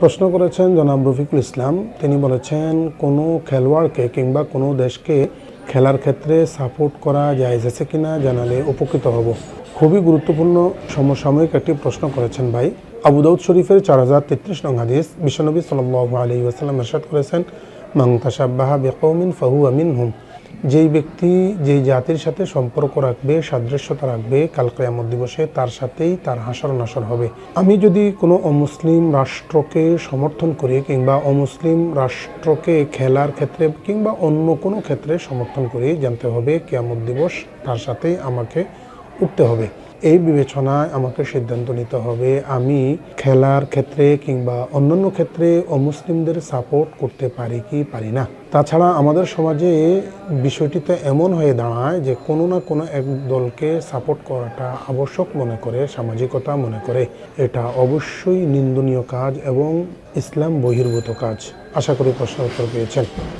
প্রশ্ন করেছেন জনাব রফিকুল ইসলাম। তিনি বলেছেন, কোনো খেলোয়াড়কে কিংবা কোনো দেশকে খেলার ক্ষেত্রে সাপোর্ট করা যায় আছে কিনা জানালে উপকৃত হব। খুবই গুরুত্বপূর্ণ সমসাময়িক একটি প্রশ্ন করেছেন ভাই। আবু দাউদ শরীফের চার হাজার তেত্রিশ নং হাদিস, বিশ্বনবী সাল্লাহ আলী ওয়াসাল্লাম এরশাদ করেছেন মাং তাসাব্বাহা বেকৌমিন ফাহু আমিন হুম যেই ব্যক্তি যেই জাতির সাথে সম্পর্ক রাখবে, সাদৃশ্যতা রাখবে, কাল কেয়ামত দিবসে তার সাথেই তার হাসর নাসর হবে। আমি যদি কোনো অমুসলিম রাষ্ট্রকে সমর্থন করি কিংবা অমুসলিম রাষ্ট্রকে খেলার ক্ষেত্রে কিংবা অন্য কোনো ক্ষেত্রে সমর্থন করি, জানতে হবে কেয়ামত দিবস তার সাথেই আমাকে উঠতে হবে। এই বিবেচনায় আমাকে সিদ্ধান্ত নিতে হবে। আমি খেলার ক্ষেত্রে কিংবা অন্যান্য ক্ষেত্রে অমুসলিমদের সাপোর্ট করতে পারি কি পারি না? তাছাড়া আমাদের সমাজে বিষয়টিতে এমন হয়ে দাঁড়ায় যে কোনো না কোনো এক দলকে সাপোর্ট করাটা আবশ্যক মনে করে, সামাজিকতা মনে করে। এটা অবশ্যই নিন্দনীয় কাজ এবং ইসলাম বহির্ভূত কাজ। আশা করি প্রশ্ন উত্তর পেয়েছেন।